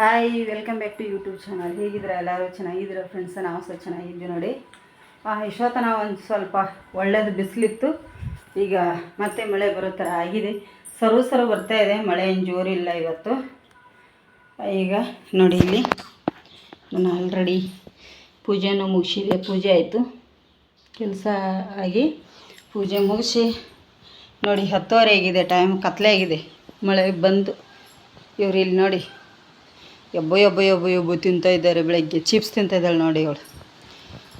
Hi welcome back to YouTube channel ಹೇಗಿದ್ರೆ ಎಲ್ಲರೂ? ಚೆನ್ನಾಗಿದ್ರ friends ನಾವು ಸಹ ಚೆನ್ನಾಗಿದ್ವಿ ನೋಡಿ. ಆ, ನಾವು ಒಂದು ಸ್ವಲ್ಪ ಒಳ್ಳೇದು ಬಿಸಿಲಿತ್ತು. ಈಗ ಮತ್ತೆ ಮಳೆ ಬರೋ ಥರ ಆಗಿದೆ. ಸರು ಸರು ಬರ್ತಾ ಇದೆ. ಮಳೆ ಏನು ಜೋರಿಲ್ಲ ಇವತ್ತು. ಈಗ ನೋಡಿ ಇಲ್ಲಿ ನಾನು ಆಲ್ರೆಡಿ ಪೂಜೆನೂ ಮುಗಿಸಿದೆ. ಪೂಜೆ ಆಯಿತು. ಕೆಲಸ ಆಗಿ ಪೂಜೆ ಮುಗಿಸಿ ನೋಡಿ ಹತ್ತುವರೆ ಆಗಿದೆ. ಟೈಮ್ ಕತ್ಲೆ ಆಗಿದೆ. ಮಳೆ ಬಂದು. ಇವ್ರು ಇಲ್ಲಿ ನೋಡಿ. ಎಬ್ಬೋ ಎಬ್ಬೋ ಎಬ್ಬೋ ಎಬ್ಬೋ ತಿಂತಾ ಇದ್ದಾರೆ ಬೆಳಗ್ಗೆ. ಚಿಪ್ಸ್ ತಿಂತಾ ಇದ್ದಾಳೆ ನೋಡಿ ಅವಳು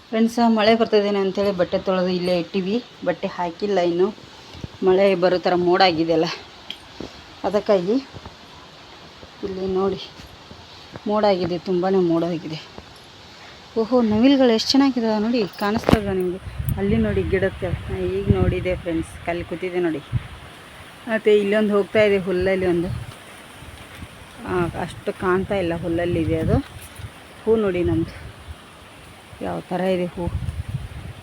ಫ್ರೆಂಡ್ಸ ಮಳೆ ಬರ್ತಿದ್ದೇನೆ ಅಂಥೇಳಿ ಬಟ್ಟೆ ತೊಳೆದು ಇಲ್ಲೇ ಇಟ್ಟಿವಿ. ಬಟ್ಟೆ ಹಾಕಿಲ್ಲ ಇನ್ನು. ಮಳೆ ಬರೋ ಥರ ಮೋಡ ಆಗಿದೆಯಲ್ಲ ಅದಕ್ಕಾಗಿ ಇಲ್ಲಿ ನೋಡಿ. ಮೋಡ ಆಗಿದೆ ತುಂಬಾ ಮೋಡ ಆಗಿದೆ. ಓಹೋ, ನವಿಲುಗಳು ಎಷ್ಟು ಚೆನ್ನಾಗಿದಾವೆ ನೋಡಿ. ಕಾಣಿಸ್ತಾ ನಿಮಗೆ? ಅಲ್ಲಿ ನೋಡಿ ಗಿಡಕ್ಕೆ. ಈಗ ನೋಡಿದೆ ಫ್ರೆಂಡ್ಸ್ ಕಲ್ಲಿ ಕೂತಿದೆ ನೋಡಿ. ಮತ್ತು ಇಲ್ಲೊಂದು ಹೋಗ್ತಾ ಇದೆ, ಹುಲ್ಲಲ್ಲಿ ಒಂದು. ಅಷ್ಟು ಕಾಣ್ತಾ ಇಲ್ಲ ಹುಲ್ಲಲ್ಲಿ ಇದೆ ಅದು. ಹೂ ನೋಡಿ ನಮ್ಮದು ಯಾವ ಥರ ಇದೆ ಹೂ.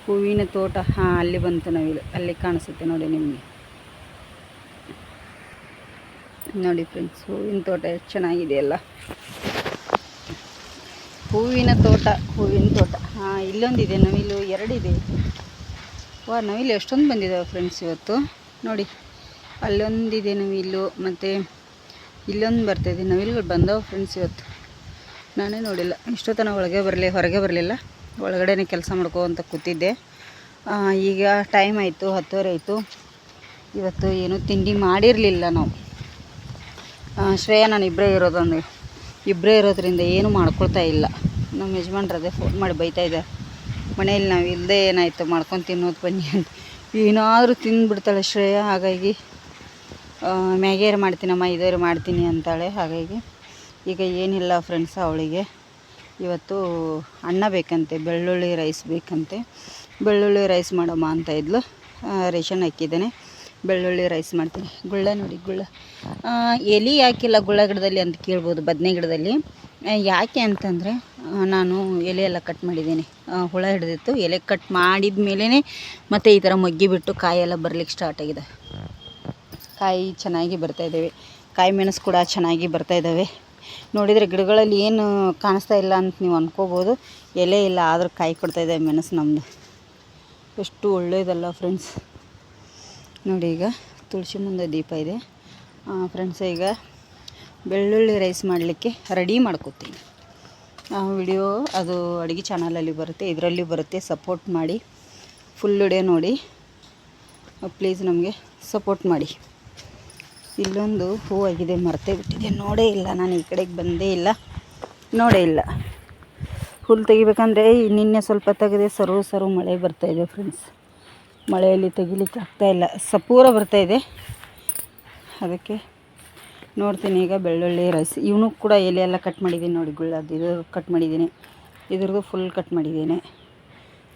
ಹೂವಿನ ತೋಟ, ಹಾಂ, ಅಲ್ಲಿ ಬಂತು ನವಿಲು ಅಲ್ಲಿ ಕಾಣಿಸುತ್ತೆ ನೋಡಿ ನಿಮಗೆ. ನೋಡಿ ಫ್ರೆಂಡ್ಸ್ ಹೂವಿನ ತೋಟ ಎಷ್ಟು ಚೆನ್ನಾಗಿದೆ ಅಲ್ಲ. ಹೂವಿನ ತೋಟ ಹೂವಿನ ತೋಟ. ಹಾಂ, ಇಲ್ಲೊಂದಿದೆ, ನವಿಲು ಎರಡಿದೆ. ವಾ, ನವಿಲು ಎಷ್ಟೊಂದು ಬಂದಿದ್ದಾವೆ ಫ್ರೆಂಡ್ಸ್ ಇವತ್ತು. ನೋಡಿ, ಅಲ್ಲೊಂದಿದೆ ನವಿಲು, ಮತ್ತು ಇಲ್ಲೊಂದು ಬರ್ತಾಯಿದೆ ನವಿಲುಗಳು ಬಂದವು ಫ್ರೆಂಡ್ಸ್ ಇವತ್ತು. ನಾನೇ ನೋಡಿಲ್ಲ. ಇಷ್ಟೊತ್ತನ ಒಳಗೆ ಬರಲಿ, ಹೊರಗೆ ಬರಲಿಲ್ಲ. ಒಳಗಡೆನೇ ಕೆಲಸ ಮಾಡ್ಕೋ ಅಂತ ಕೂತಿದ್ದೆ. ಈಗ ಟೈಮ್ ಆಯಿತು, ಹತ್ತುವರೆ ಆಯಿತು. ಇವತ್ತು ಏನೂ ತಿಂಡಿ ಮಾಡಿರಲಿಲ್ಲ ನಾವು. ಶ್ರೇಯ, ನಾನು ಇಬ್ಬರೇ ಇರೋದೊಂದು ಇಬ್ಬರೇ ಇರೋದ್ರಿಂದ ಏನು ಮಾಡ್ಕೊಳ್ತಾ ಇಲ್ಲ. ನಮ್ಮ ಯಜಮಾನ್ರದೇ ಫೋನ್ ಮಾಡಿ ಬೈತಾ ಇದೆ ಮನೆಯಲ್ಲಿ ನಾವು ಇಲ್ಲದೆ ಏನಾಯಿತು, ಮಾಡ್ಕೊಂಡು ತಿನ್ನೋದು ಬನ್ನಿ ಅಂತ. ಏನಾದರೂ ತಿಂದುಬಿಡ್ತಾಳೆ ಶ್ರೇಯ, ಹಾಗಾಗಿ ಆ, ಮ್ಯಾಗಿಯರ್ ಮಾಡ್ತೀನಮ್ಮ ಇದೇರು ಮಾಡ್ತೀನಿ ಅಂತಾಳೆ. ಹಾಗಾಗಿ ಈಗ ಏನಿಲ್ಲ ಫ್ರೆಂಡ್ಸ್ ಅವಳಿಗೆ. ಇವತ್ತು ಅನ್ನ ಬೇಕಂತೆ ಬೆಳ್ಳುಳ್ಳಿ ರೈಸ್ ಬೇಕಂತೆ. ಬೆಳ್ಳುಳ್ಳಿ ರೈಸ್ ಮಾಡಮ್ಮ ಅಂತ ಇದ್ಲು. ರೇಷನ್ ಹಾಕಿದ್ದೇನೆ. ಬೆಳ್ಳುಳ್ಳಿ ರೈಸ್ ಮಾಡ್ತೀನಿ. ಗುಳ್ಳ ನೋಡಿ ಗುಳ್ಳ. ಎಲಿ ಯಾಕಿಲ್ಲ ಗುಳ್ಳ ಗಿಡದಲ್ಲಿ ಅಂತ ಕೇಳ್ಬೋದು ಬದನೆ ಗಿಡದಲ್ಲಿ. ಯಾಕೆ ಅಂತಂದರೆ ನಾನು ಎಲೆ ಎಲ್ಲ ಕಟ್ ಮಾಡಿದ್ದೀನಿ. ಹುಳ ಹಿಡಿದಿತ್ತು. ಎಲೆ ಕಟ್ ಮಾಡಿದ ಮೇಲೇ ಮತ್ತು ಈ ಥರ ಮೊಗ್ಗಿ ಬಿಟ್ಟು ಕಾಯೆಲ್ಲ ಬರ್ಲಿಕ್ಕೆ ಸ್ಟಾರ್ಟ್ ಆಗಿದೆ. ಕಾಯಿ ಚೆನ್ನಾಗಿ ಬರ್ತಾ ಇದ್ದಾವೆ. ಕಾಯಿ ಮೆಣಸು ಕೂಡ ಚೆನ್ನಾಗಿ ಬರ್ತಾ ಇದ್ದಾವೆ. ನೋಡಿದರೆ ಗಿಡಗಳಲ್ಲಿ ಏನು ಕಾಣಿಸ್ತಾ ಇಲ್ಲ ಅಂತ ನೀವು ಅಂದ್ಕೋಬೋದು ಎಲೆ ಇಲ್ಲ, ಆದರೂ ಕಾಯಿ ಕೊಡ್ತಾ ಇದೆ ಮೆಣಸು ನಮ್ಮದು ಎಷ್ಟು ಒಳ್ಳೆಯದಲ್ಲ ಫ್ರೆಂಡ್ಸ್. ನೋಡಿ ಈಗ ತುಳಸಿ ಮುಂದೆ ದೀಪ ಇದೆ. ಫ್ರೆಂಡ್ಸ್ ಈಗ ಬೆಳ್ಳುಳ್ಳಿ ರೈಸ್ ಮಾಡಲಿಕ್ಕೆ ರೆಡಿ ಮಾಡ್ಕೋತೀನಿ. ಆ, ವಿಡಿಯೋ ಅದು ಅಡುಗೆ ಚಾನಲಲ್ಲಿ ಬರುತ್ತೆ. ಇದರಲ್ಲಿ ಬರುತ್ತೆ. ಸಪೋರ್ಟ್ ಮಾಡಿ. ಫುಲ್ ವಿಡಿಯೋ ನೋಡಿ. ಪ್ಲೀಸ್ ನಮಗೆ ಸಪೋರ್ಟ್ ಮಾಡಿ. ಇಲ್ಲೊಂದು ಹೂವಾಗಿದೆ, ಮರ್ತೇ ಬಿಟ್ಟಿದೆ. ನೋಡೇ ಇಲ್ಲ, ನಾನು ಈ ಕಡೆಗೆ ಬಂದೇ ಇಲ್ಲ. ನೋಡೇ ಇಲ್ಲ. ಹುಲ್ಲು ತೆಗಿಬೇಕಂದ್ರೆ ನಿನ್ನೆ ಸ್ವಲ್ಪ ತೆಗೆದೆ, ಸರು ಸರು ಮಳೆ ಬರ್ತಾ ಇದೆ ಫ್ರೆಂಡ್ಸ್ ಮಳೆಯಲ್ಲಿ ತೆಗಿಲಿಕ್ಕೆ ಆಗ್ತಾಯಿಲ್ಲ ಸಪೂರ ಬರ್ತಾ ಇದೆ. ಅದಕ್ಕೆ ನೋಡ್ತೀನಿ ಈಗ ಬೆಳ್ಳುಳ್ಳಿ ರೈಸ್. ಇವನು ಕೂಡ ಎಲೆ ಎಲ್ಲ ಕಟ್ ಮಾಡಿದ್ದೀನಿ ನೋಡಿ ಗುಳ್ಳದ್ದು ಇದು ಕಟ್ ಮಾಡಿದ್ದೀನಿ. ಇದ್ರದ್ದು ಫುಲ್ ಕಟ್ ಮಾಡಿದ್ದೀನಿ.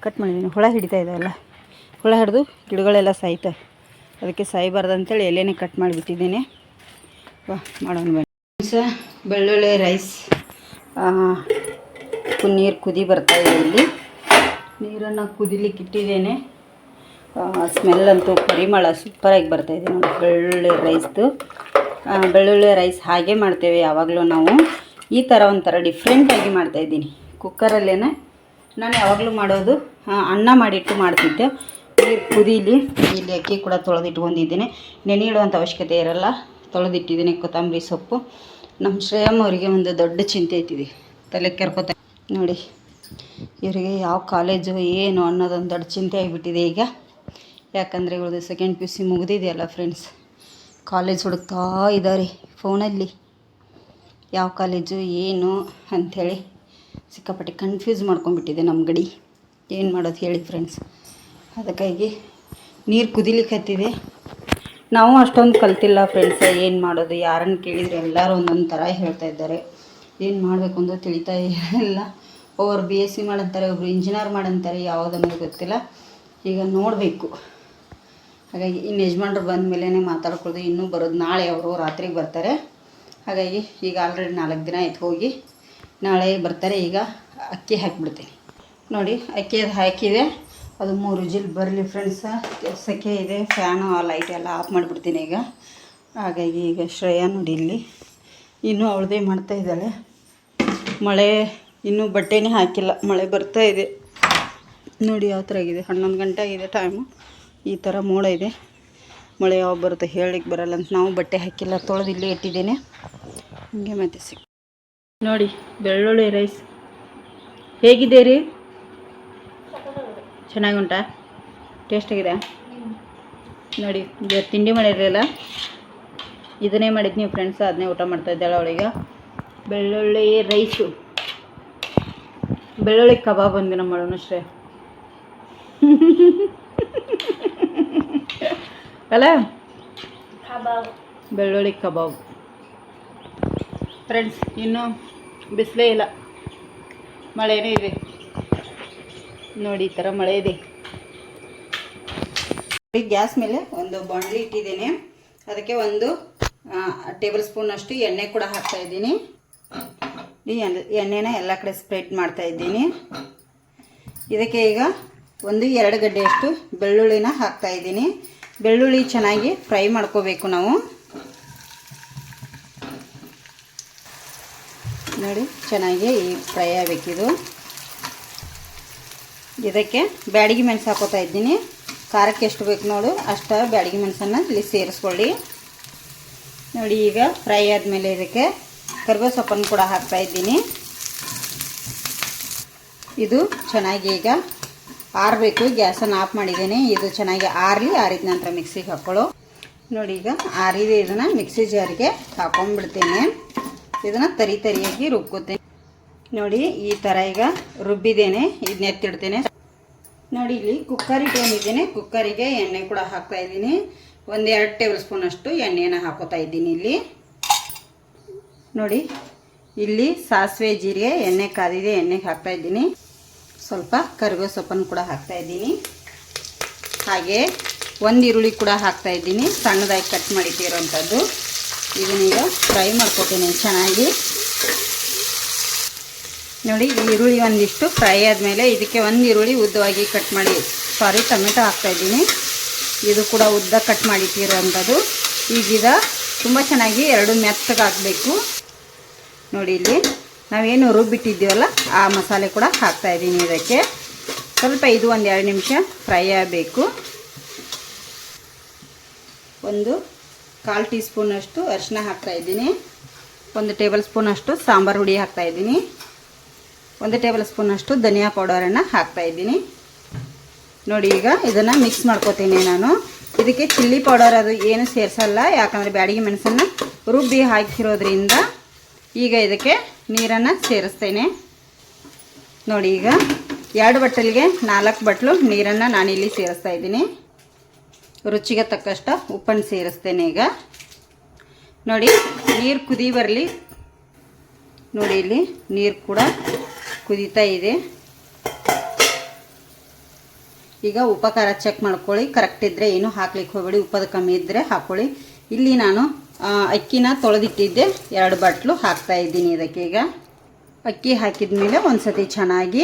ಕಟ್ ಮಾಡಿದ್ದೀನಿ. ಹುಳ ಹಿಡಿತಾ ಇದ್ದಾವಲ್ಲ ಹುಳ ಹಿಡಿದು ಗಿಡಗಳೆಲ್ಲ ಸಾಯ್ತವೆ ಅದಕ್ಕೆ ಸಾಯಿಬಾರ್ದು ಅಂತೇಳಿ ಎಲೆನೇ ಕಟ್ ಮಾಡಿಬಿಟ್ಟಿದ್ದೀನಿ. ವಾ, ಮಾಡೋಣ ಬನ್ನಿ. ಸ ಬೆಳ್ಳುಳ್ಳಿ ರೈಸ್ ನೀರು ಕುದಿ ಬರ್ತಾಯಿದೆ ಇಲ್ಲಿ. ನೀರನ್ನು ಕುದಿಲಿಕ್ಕೆ ಇಟ್ಟಿದ್ದೇನೆ. ಸ್ಮೆಲ್ ಅಂತೂ ಪರಿಮಳ ಸೂಪರಾಗಿ ಬರ್ತಾಯಿದೆ ನೋಡಿ ಬೆಳ್ಳುಳ್ಳಿ ರೈಸ್ದು ಬೆಳ್ಳುಳ್ಳಿ ರೈಸ್ ಹಾಗೆ ಮಾಡ್ತೇವೆ ಯಾವಾಗಲೂ ನಾವು. ಈ ಥರ ಒಂಥರ ಡಿಫ್ರೆಂಟಾಗಿ ಮಾಡ್ತಾಯಿದ್ದೀನಿ ಕುಕ್ಕರಲ್ಲೇ ನಾನು ಯಾವಾಗಲೂ ಮಾಡೋದು ಅನ್ನ ಮಾಡಿಟ್ಟು ಮಾಡ್ತಿದ್ದೆ. ಕುದೀಲಿ ಇಲ್ಲಿ ಅಕ್ಕಿ ಕೂಡ ತೊಳೆದಿಟ್ಕೊಂಡಿದ್ದೀನಿ ನೆನೆ ಇಡುವಂಥ ಅವಶ್ಯಕತೆ ಇರಲ್ಲ. ತೊಳೆದಿಟ್ಟಿದ್ದೀನಿ ಕೊತ್ತಂಬರಿ ಸೊಪ್ಪು. ನಮ್ಮ ಶ್ರೇಯಮ್ಮ ಅವರಿಗೆ ಒಂದು ದೊಡ್ಡ ಚಿಂತೆ ಐತಿದೆ ತಲೆ ಕೆರ್ಕೋತ ನೋಡಿ, ಇವರಿಗೆ ಯಾವ ಕಾಲೇಜು ಏನು ಅನ್ನೋದೊಂದು ದೊಡ್ಡ ಚಿಂತೆ ಆಗಿಬಿಟ್ಟಿದೆ ಈಗ. ಯಾಕಂದರೆ ಇವಳದು ಸೆಕೆಂಡ್ ಪಿ ಯು ಸಿ ಮುಗಿದಿದೆಯಲ್ಲ ಫ್ರೆಂಡ್ಸ್ ಕಾಲೇಜ್ ಹುಡುಕ್ತಾ ಇದ್ದಾರೆ ಫೋನಲ್ಲಿ. ಯಾವ ಕಾಲೇಜು ಏನು ಅಂಥೇಳಿ ಸಿಕ್ಕಾಪಟ್ಟೆ ಕನ್ಫ್ಯೂಸ್ ಮಾಡ್ಕೊಂಡ್ಬಿಟ್ಟಿದೆ ನಮ್ಮ ಗಡಿ. ಏನು ಮಾಡೋದು ಹೇಳಿ ಫ್ರೆಂಡ್ಸ್ ಅದಕ್ಕಾಗಿ ನೀರು ಕುದಿಲಿಕ್ಕೆ ನಾವು ಅಷ್ಟೊಂದು ಕಲ್ತಿಲ್ಲ ಫ್ರೆಂಡ್ಸ್ ಏನು ಮಾಡೋದು? ಯಾರನ್ನು ಕೇಳಿದರೆ ಎಲ್ಲರೂ ಒಂದೊಂದು ಥರ ಹೇಳ್ತಾ ಇದ್ದಾರೆ. ಏನು ಮಾಡಬೇಕು ಅಂತ ತಿಳಿತಾ ಇಲ್ಲ. ಒಬ್ಬರು ಬಿ ಎಸ್ ಸಿ ಮಾಡಂತಾರೆ ಒಬ್ಬರು ಇಂಜಿನಿಯರ್ ಮಾಡಂತಾರೆ ಯಾವುದನ್ನೋದು ಗೊತ್ತಿಲ್ಲ. ಈಗ ನೋಡಬೇಕು. ಹಾಗಾಗಿ ಇನ್ನು ಯಜಮಾನ್ರು ಬಂದ ಮೇಲೇ ಮಾತಾಡ್ಕೊಳ್ಳೋದು ಇನ್ನೂ ಬರೋದು ನಾಳೆ ಅವರು ರಾತ್ರಿಗೆ ಬರ್ತಾರೆ. ಹಾಗಾಗಿ ಈಗ ಆಲ್ರೆಡಿ ನಾಲ್ಕು ದಿನ ಆಯ್ತು ಹೋಗಿ, ನಾಳೆ ಬರ್ತಾರೆ. ಈಗ ಅಕ್ಕಿ ಹಾಕಿಬಿಡ್ತೀನಿ. ನೋಡಿ, ಅಕ್ಕಿ ಅದು ಹಾಕಿದೆ. ಅದು ಮೂರು ಜಿಲ್ ಬರಲಿ ಫ್ರೆಂಡ್ಸ ಸೆಕೆ ಇದೆ ಫ್ಯಾನು ಆ ಲೈಟ್ ಎಲ್ಲ ಆಫ್ ಮಾಡಿಬಿಡ್ತೀನಿ ಈಗ. ಹಾಗಾಗಿ ಈಗ ಶ್ರೇಯಾ ನೋಡಿ ಇಲ್ಲಿ. ಇನ್ನೂ ಅವಳದೇ ಮಾಡ್ತಾ ಇದ್ದಾಳೆ. ಮಳೆ ಇನ್ನೂ ಬಟ್ಟೆನೇ ಹಾಕಿಲ್ಲ, ಮಳೆ ಬರ್ತಾ ಇದೆ. ನೋಡಿ ಯಾವ ಥರ ಆಗಿದೆ, ಹನ್ನೊಂದು ಗಂಟೆ ಆಗಿದೆ ಟೈಮು ಈ ಥರ ಮೋಡ ಇದೆ. ಮಳೆ ಯಾವಾಗ ಬರುತ್ತೆ ಹೇಳಲಿಕ್ಕೆ ಬರಲ್ಲ ಅಂತ ನಾವು ಬಟ್ಟೆ ಹಾಕಿಲ್ಲ, ತೊಳೆದು ಇಲ್ಲೇ ಇಟ್ಟಿದ್ದೇನೆ. ಹಂಗೆ ಮತ್ತೆ ಸಿಕ್ ನೋಡಿ, ಬೆಳ್ಳುಳ್ಳಿ ರೈಸ್ ಹೇಗಿದೆ ರೀ ಚೆನ್ನಾಗುಂಟಾ? ಉಂಟಾ ಟೇಸ್ಟಾಗಿದೆ ನೋಡಿ ಇವತ್ತು ತಿಂಡಿ ಮಾಡಿರಲಿಲ್ಲ ಇದನ್ನೇ ಮಾಡಿದ್ನಿ ಫ್ರೆಂಡ್ಸ್ ಅದನ್ನೇ ಊಟ ಮಾಡ್ತಾ ಇದ್ದಾಳೆ ಅವಳಿಗೆ. ಬೆಳ್ಳುಳ್ಳಿ ರೈಸು. ಬೆಳ್ಳುಳ್ಳಿ ಕಬಾಬ್ ಬಂದು ನಮ್ಮ ಅಷ್ಟೇ. ಅಲ್ಲ? ಬೆಳ್ಳುಳ್ಳಿ ಕಬಾಬ್. ಫ್ರೆಂಡ್ಸ್ ಇನ್ನೂ ಬಿಸಿಲೇ ಇಲ್ಲ. ಮಳೆನೇ ಇದೆ. ನೋಡಿ, ಈ ಥರ ಮಳೆ ಇದೆ. ಗ್ಯಾಸ್ ಮೇಲೆ ಒಂದು ಬಾಂಡ್ಲಿ ಇಟ್ಟಿದ್ದೀನಿ. ಅದಕ್ಕೆ ಒಂದು ಟೇಬಲ್ ಸ್ಪೂನ್ ಅಷ್ಟು ಎಣ್ಣೆ ಕೂಡ ಹಾಕ್ತಾ ಇದ್ದೀನಿ. ಈ ಎಣ್ಣೆ- ಎಣ್ಣೆನ ಎಲ್ಲ ಕಡೆ ಸ್ಪ್ರೆಡ್ ಮಾಡ್ತಾ ಇದ್ದೀನಿ. ಇದಕ್ಕೆ ಈಗ ಒಂದು ಎರಡು ಗಡ್ಡೆಯಷ್ಟು ಬೆಳ್ಳುಳ್ಳಿನ ಹಾಕ್ತಾ ಇದ್ದೀನಿ. ಬೆಳ್ಳುಳ್ಳಿ ಚೆನ್ನಾಗಿ ಫ್ರೈ ಮಾಡ್ಕೋಬೇಕು ನಾವು. ನೋಡಿ, ಚೆನ್ನಾಗಿ ಈ ಫ್ರೈ ಆಗಬೇಕಿದು. ಇದಕ್ಕೆ ಬ್ಯಾಡಗಿ ಮೆಣಸು ಹಾಕೋತಾ ಇದ್ದೀನಿ. ಖಾರಕ್ಕೆ ಎಷ್ಟು ಬೇಕು ನೋಡು, ಅಷ್ಟು ಬ್ಯಾಡಗಿ ಮೆಣಸನ್ನು ಇಲ್ಲಿ ಸೇರಿಸ್ಕೊಳ್ಳಿ. ನೋಡಿ, ಈಗ ಫ್ರೈ ಆದಮೇಲೆ ಇದಕ್ಕೆ ಕರಿಬೇವು ಸೊಪ್ಪನ್ನು ಕೂಡ ಹಾಕ್ತಾ ಇದ್ದೀನಿ. ಇದು ಚೆನ್ನಾಗಿ ಈಗ ಆರಬೇಕು, ಗ್ಯಾಸನ್ನು ಆಫ್ ಮಾಡಿದ್ದೀನಿ. ಇದು ಚೆನ್ನಾಗಿ ಆರಲಿ ಆರಿದ ನಂತರ ಮಿಕ್ಸಿಗೆ ಹಾಕ್ಕೊಳ್ಳು. ನೋಡಿ, ಈಗ ಆರಿದೆ ಇದನ್ನು ಮಿಕ್ಸಿ ಜಾರಿಗೆ ಹಾಕೊಂಡ್ಬಿಡ್ತೇನೆ. ಇದನ್ನು ತರಿ ತರಿಯಾಗಿ ರುಬ್ಕೋತೇನೆ. ನೋಡಿ, ಈ ಥರ ಈಗ ರುಬ್ಬಿದ್ದೇನೆ ಇದನ್ನ ಎತ್ತಿಡ್ತೇನೆ. ನೋಡಿ, ಇಲ್ಲಿ ಕುಕ್ಕರ್ ಇಟ್ಕೊಂಡಿದ್ದೀನಿ ಕುಕ್ಕರಿಗೆ ಎಣ್ಣೆ ಕೂಡ ಹಾಕ್ತಾ ಇದ್ದೀನಿ. ಒಂದು ಎರಡು ಟೇಬಲ್ ಸ್ಪೂನ್ ಅಷ್ಟು ಎಣ್ಣೆನ ಹಾಕೋತಾ ಇದ್ದೀನಿ ಇಲ್ಲಿ. ನೋಡಿ, ಇಲ್ಲಿ ಸಾಸಿವೆ, ಜೀರಿಗೆ, ಎಣ್ಣೆ ಕಾದಿದೆ, ಎಣ್ಣೆಗೆ ಹಾಕ್ತಾ ಇದ್ದೀನಿ. ಸ್ವಲ್ಪ ಕರಿಬೇವು ಸೊಪ್ಪನ್ನು ಕೂಡ ಹಾಕ್ತಾ ಇದ್ದೀನಿ. ಹಾಗೆ ಒಂದು ಈರುಳ್ಳಿ ಕೂಡ ಹಾಕ್ತಾ ಇದ್ದೀನಿ. ಸಣ್ಣದಾಗಿ ಕಟ್ ಮಾಡಿಟ್ಟಿರೋಂಥದ್ದು ಇದನ್ನೀಗ ಫ್ರೈ ಮಾಡ್ಕೊತೀನಿ ಚೆನ್ನಾಗಿ. ನೋಡಿ ಈರುಳ್ಳಿ ಒಂದಿಷ್ಟು ಫ್ರೈ ಆದಮೇಲೆ ಇದಕ್ಕೆ ಒಂದು ಈರುಳ್ಳಿ ಉದ್ದವಾಗಿ ಕಟ್ ಮಾಡಿ. ಸಾರಿ ಟೊಮೆಟೊ ಹಾಕ್ತಾಯಿದ್ದೀನಿ ಇದು ಕೂಡ ಉದ್ದ ಕಟ್ ಮಾಡಿಟ್ಟಿರೋವಂಥದ್ದು. ಈಗಿದ ತುಂಬ ಚೆನ್ನಾಗಿ ಎರಡು ಮೆತ್ತಗೆ ಹಾಕಬೇಕು ನೋಡಿ ಇಲ್ಲಿ, ನಾವೇನು ರುಬ್ಬಿಟ್ಟಿದ್ದೀವಲ್ಲ, ಆ ಮಸಾಲೆ ಕೂಡ ಹಾಕ್ತಾಯಿದ್ದೀನಿ ಇದಕ್ಕೆ. ಸ್ವಲ್ಪ ಇದು ಒಂದು ಎರಡು ನಿಮಿಷ ಫ್ರೈ ಆಗಬೇಕು. ಒಂದು ಕಾಲು ಟೀ ಸ್ಪೂನಷ್ಟು ಅರಿಶಿನ ಹಾಕ್ತಾಯಿದ್ದೀನಿ ಒಂದು ಟೇಬಲ್ ಸ್ಪೂನಷ್ಟು ಸಾಂಬಾರು ಹುಡಿ ಹಾಕ್ತಾಯಿದ್ದೀನಿ ಒಂದು ಟೇಬಲ್ ಸ್ಪೂನಷ್ಟು ಧನಿಯಾ ಪೌಡರನ್ನು ಹಾಕ್ತಾಯಿದ್ದೀನಿ ನೋಡಿ ಈಗ ಇದನ್ನು ಮಿಕ್ಸ್ ಮಾಡ್ಕೋತೀನಿ ನಾನು. ಇದಕ್ಕೆ ಚಿಲ್ಲಿ ಪೌಡರ್ ಅದು ಏನು ಸೇರಿಸಲ್ಲ, ಯಾಕಂದರೆ ಬ್ಯಾಡಿಗೆ ಮೆಣಸನ್ನು ರುಬ್ಬಿ ಹಾಕಿರೋದ್ರಿಂದ ಈಗ ಇದಕ್ಕೆ ನೀರನ್ನು ಸೇರಿಸ್ತೇನೆ. ನೋಡಿ ಈಗ ಎರಡು ಬಟ್ಟಲಿಗೆ ನಾಲ್ಕು ಬಟ್ಲು ನೀರನ್ನು ನಾನಿಲ್ಲಿ ಸೇರಿಸ್ತಾ ಇದ್ದೀನಿ. ರುಚಿಗೆ ತಕ್ಕಷ್ಟು ಉಪ್ಪನ್ನು ಸೇರಿಸ್ತೇನೆ ಈಗ. ನೋಡಿ, ನೀರು ಕುದಿ ಬರಲಿ. ನೋಡಿ ಇಲ್ಲಿ ನೀರು ಕೂಡ ಕುದೀತಾ ಇದೆ. ಈಗ ಉಪ ಖಾರ ಚೆಕ್ ಮಾಡ್ಕೊಳ್ಳಿ. ಕರೆಕ್ಟ್ ಇದ್ದರೆ ಏನು ಹಾಕ್ಲಿಕ್ಕೆ ಹೋಗಬೇಡಿ. ಉಪ್ಪದ ಕಮ್ಮಿ ಇದ್ದರೆ ಹಾಕ್ಕೊಳ್ಳಿ. ಇಲ್ಲಿ ನಾನು ಅಕ್ಕಿನ ತೊಳೆದಿಟ್ಟಿದ್ದೆ. ಎರಡು ಬಟ್ಲು ಹಾಕ್ತಾ ಇದ್ದೀನಿ ಇದಕ್ಕೆ ಈಗ. ಅಕ್ಕಿ ಹಾಕಿದ ಮೇಲೆ ಒಂದು ಸತಿ ಚೆನ್ನಾಗಿ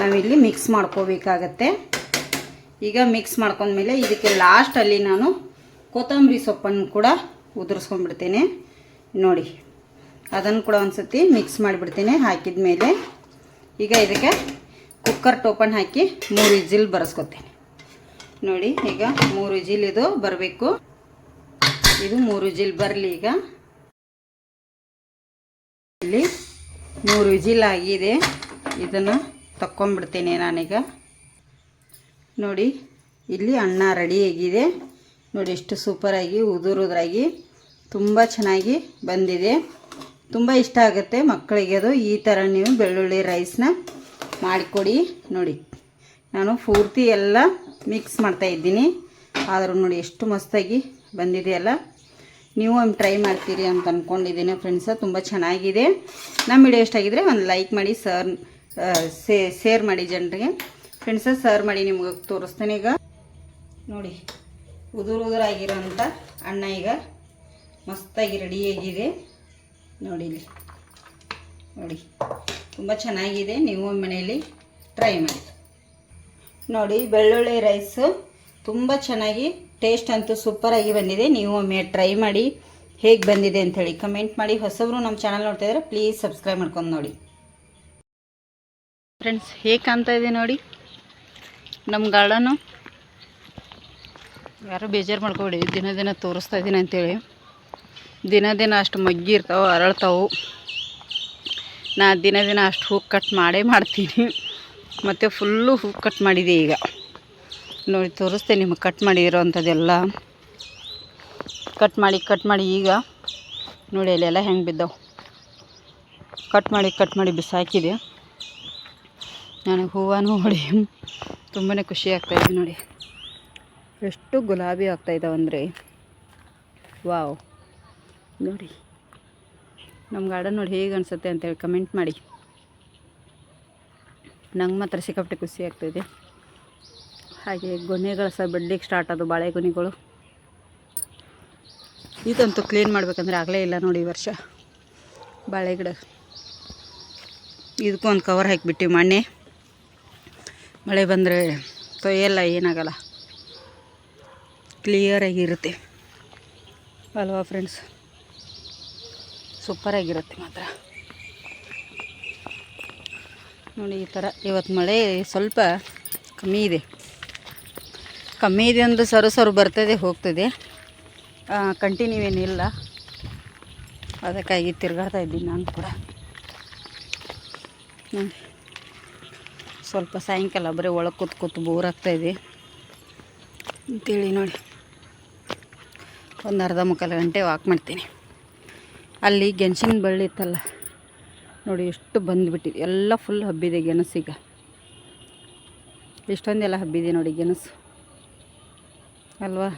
ನಾವಿಲ್ಲಿ ಮಿಕ್ಸ್ ಮಾಡ್ಕೋಬೇಕಾಗತ್ತೆ. ಈಗ ಮಿಕ್ಸ್ ಮಾಡ್ಕೊಂಡ್ಮೇಲೆ ಇದಕ್ಕೆ ಲಾಸ್ಟಲ್ಲಿ ನಾನು ಕೊತ್ತಂಬರಿ ಸೊಪ್ಪನ್ನು ಕೂಡ ಉದುರಿಸ್ಕೊಂಡ್ಬಿಡ್ತೇನೆ. ನೋಡಿ, ಅದನ್ನು ಕೂಡ ಒಂದು ಸತಿ ಮಿಕ್ಸ್ ಮಾಡಿಬಿಡ್ತೇನೆ. ಹಾಕಿದ ಮೇಲೆ ಈಗ ಇದಕ್ಕೆ ಕುಕ್ಕರ್ ಟೋಪನ್ ಹಾಕಿ ಮೂರು ಇಜಿಲ್ ಬರೆಸ್ಕೊತೀನಿ. ನೋಡಿ, ಈಗ ಮೂರು ಇಜಿಲ್ ಇದು ಬರಬೇಕು. ಇದು ಮೂರು ಇಜಿಲ್ ಬರಲಿ ಈಗ. ಇಲ್ಲಿ ಮೂರು ಇಜಿಲ್ ಆಗಿದೆ. ಇದನ್ನು ತಕ್ಕೊಂಬಿಡ್ತೀನಿ ನಾನೀಗ. ನೋಡಿ, ಇಲ್ಲಿ ಅನ್ನ ರೆಡಿಯಾಗಿದೆ ನೋಡಿ, ಎಷ್ಟು ಸೂಪರಾಗಿ ಉದುರುದ್ರಾಗಿ, ತುಂಬ ಚೆನ್ನಾಗಿ ಬಂದಿದೆ. ತುಂಬ ಇಷ್ಟ ಆಗುತ್ತೆ ಮಕ್ಕಳಿಗೆ ಅದು. ಈ ಥರ ನೀವು ಬೆಳ್ಳುಳ್ಳಿ ರೈಸ್ನ ಮಾಡಿಕೊಡಿ. ನೋಡಿ, ನಾನು ಪೂರ್ತಿ ಎಲ್ಲ ಮಿಕ್ಸ್ ಮಾಡ್ತಾ ಇದ್ದೀನಿ. ಆದರೂ ನೋಡಿ ಎಷ್ಟು ಮಸ್ತಾಗಿ ಬಂದಿದೆಯಲ್ಲ ನೀವು ಒಮ್ಮೆ ಟ್ರೈ ಮಾಡ್ತೀರಿ ಅಂತ ಅಂದ್ಕೊಂಡಿದ್ದೀನಿ ಫ್ರೆಂಡ್ಸ ತುಂಬ ಚೆನ್ನಾಗಿದೆ. ನಮ್ಮ ವಿಡಿಯೋ ಇಷ್ಟ ಆಗಿದ್ರೆ ಒಂದು ಲೈಕ್ ಮಾಡಿ ಸರ್ ಶೇರ್ ಮಾಡಿ ಜನರಿಗೆ. ಫ್ರೆಂಡ್ಸ ಸರ್ವ್ ಮಾಡಿ ನಿಮ್ಗೆ ತೋರಿಸ್ತೇನೆ ಈಗ. ನೋಡಿ, ಉದುರು ಉದುರಾಗಿರೋಂಥ ಅಣ್ಣ ಈಗ ಮಸ್ತಾಗಿ ರೆಡಿಯಾಗಿದೆ ನೋಡಿ ನೋಡಿ, ತುಂಬ ಚೆನ್ನಾಗಿದೆ. ನೀವು ಮನೆಯಲ್ಲಿ ಟ್ರೈ ಮಾಡಿ. ನೋಡಿ, ಬೆಳ್ಳುಳ್ಳಿ ರೈಸು ತುಂಬ ಚೆನ್ನಾಗಿ ಟೇಸ್ಟ್ ಅಂತೂ ಸೂಪರಾಗಿ ಬಂದಿದೆ. ನೀವು ಒಮ್ಮೆ ಟ್ರೈ ಮಾಡಿ ಹೇಗೆ ಬಂದಿದೆ ಅಂಥೇಳಿ ಕಮೆಂಟ್ ಮಾಡಿ. ಹೊಸಬ್ರು ನಮ್ಮ ಚಾನಲ್ ನೋಡ್ತಾ ಇದ್ರೆ ಪ್ಲೀಸ್ ಸಬ್ಸ್ಕ್ರೈಬ್ ಮಾಡ್ಕೊಂಡು ನೋಡಿ. ಫ್ರೆಂಡ್ಸ್ ಹೇಗೆ ಕಾಣ್ತಾ ಇದೆ ನೋಡಿ? ನಮ್ಮ ಗಾರ್ಡನು. ಯಾರು ಬೇಜಾರು ಮಾಡ್ಕೊಬೇಡಿ, ದಿನ ದಿನ ತೋರಿಸ್ತಾ ಇದ್ದೀನಿ ಅಂತೇಳಿ. ದಿನ ದಿನ ಅಷ್ಟು ಮಗ್ಗಿ ಇರ್ತಾವೆ, ಅರಳ್ತಾವೆ. ನಾ ದಿನ ದಿನ ಅಷ್ಟು ಹೂ ಕಟ್ ಮಾಡೇ ಮಾಡ್ತೀನಿ. ಮತ್ತು ಫುಲ್ಲು ಹೂ ಕಟ್ ಮಾಡಿದೆ ಈಗ. ನೋಡಿ ತೋರಿಸ್ತೆ ನಿಮಗೆ ಕಟ್ ಮಾಡಿರೋ ಅಂಥದ್ದೆಲ್ಲ ಕಟ್ ಮಾಡಿ ಕಟ್ ಮಾಡಿ ಈಗ. ನೋಡಿ, ಅಲ್ಲೆಲ್ಲ ಹೆಂಗೆ ಬಿದ್ದಾವೆ. ಕಟ್ ಮಾಡಿ ಕಟ್ ಮಾಡಿ ಬಿಸಾಕಿದೆ. ನನಗೆ ಹೂವು ನೋಡಿ ತುಂಬಾ ಖುಷಿ ಆಗ್ತಾಯಿದೆ ನೋಡಿ. ಎಷ್ಟು ಗುಲಾಬಿ ಆಗ್ತಾಯಿದ್ದಾವೆ ಅಂದರೆ ವಾವ್. ನೋಡಿ. ನಮ್ಮ ಗಾರ್ಡನ್ ನೋಡಿ ಹೇಗೆ ಅನಿಸುತ್ತೆ ಅಂತೇಳಿ ಕಮೆಂಟ್ ಮಾಡಿ. ನಂಗೆ ಮಾತ್ರ ಸಿಕ್ಕಾಪಟ್ಟೆ ಖುಷಿ ಆಗ್ತಾಯಿದೆ ಹಾಗೆ ಗೊನೆಗಳು ಸಹ ಬಿಡ್ಲಿಕ್ಕೆ ಸ್ಟಾರ್ಟ್ ಬಾಳೆ ಗೊನೆಗಳು. ಇದಂತೂ ಕ್ಲೀನ್ ಮಾಡ್ಬೇಕಂದ್ರೆ ಆಗಲೇ ಇಲ್ಲ ನೋಡಿ ಈ ವರ್ಷ. ಬಾಳೆ ಗಿಡ. ಇದಕ್ಕೂ ಒಂದು ಕವರ್ ಹಾಕಿಬಿಟ್ಟಿವಿ ಮಣ್ಣೆ ಮಳೆ ಬಂದರೆ ತೊಯ್ಯಲ್ಲ, ಏನಾಗಲ್ಲ. ಕ್ಲಿಯರಾಗಿರುತ್ತೆ ಅಲ್ವಾ ಫ್ರೆಂಡ್ಸ್ ಸೂಪರಾಗಿರುತ್ತೆ ಮಾತ್ರ. ನೋಡಿ ಈ ಥರ ಇವತ್ತು ಮಳೆ ಸ್ವಲ್ಪ ಕಮ್ಮಿ ಇದೆ. ಕಮ್ಮಿ ಇದೆ ಅಂದರೆ ಸರು ಸರು ಬರ್ತದೆ, ಹೋಗ್ತದೆ. ಕಂಟಿನ್ಯೂ ಏನಿಲ್ಲ. ಅದಕ್ಕಾಗಿ ತಿರುಗಾಡ್ತಾ ಇದ್ದೀನಿ ನಾನು ಕೂಡ. ಸ್ವಲ್ಪ ಸಾಯಂಕಾಲ ಬರೀ ಒಳಗೆ ಕೂತ್ ಕೂತು ಬೋರ್ ಆಗ್ತಾಯಿದೆ ಅಂತೇಳಿ ನೋಡಿ. ಒಂದು ಅರ್ಧ ಮುಕ್ಕಾಲು ಗಂಟೆ ವಾಕ್ ಮಾಡ್ತೀನಿ. ಅಲ್ಲಿ ಗೆಣಸಿನ ಬಳ್ಳಿ ಇತ್ತಲ್ಲ. ನೋಡಿ ಎಷ್ಟು ಬಂದುಬಿಟ್ಟಿದೆ. ಎಲ್ಲ ಫುಲ್ ಹಬ್ಬಿದೆ ಗೆಣಸೀಗ ಎಷ್ಟೊಂದೆಲ್ಲ ಹಬ್ಬಿದೆ ನೋಡಿ ಗೆಣಸು. ಅಲ್ವಾ?